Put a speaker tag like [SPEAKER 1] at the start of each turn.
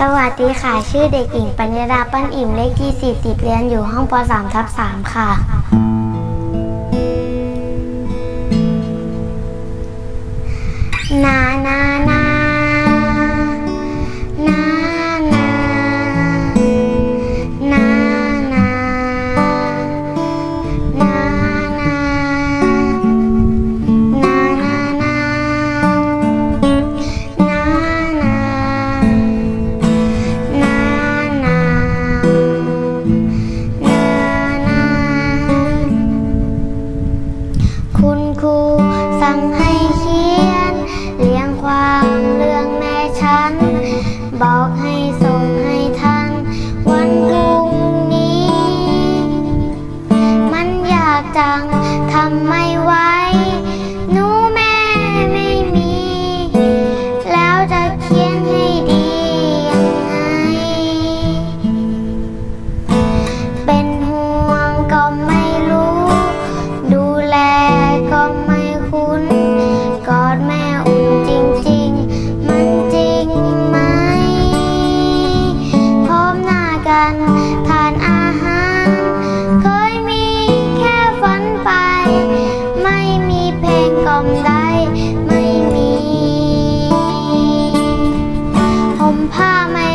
[SPEAKER 1] สวัสดีค่ะ ชื่อเด็กหญิงปัญญาดาปั้นอิ่มเลขที่ 40 เรียนอยู่ห้องป .3 ทับ3ค่ะ ผ้าไหม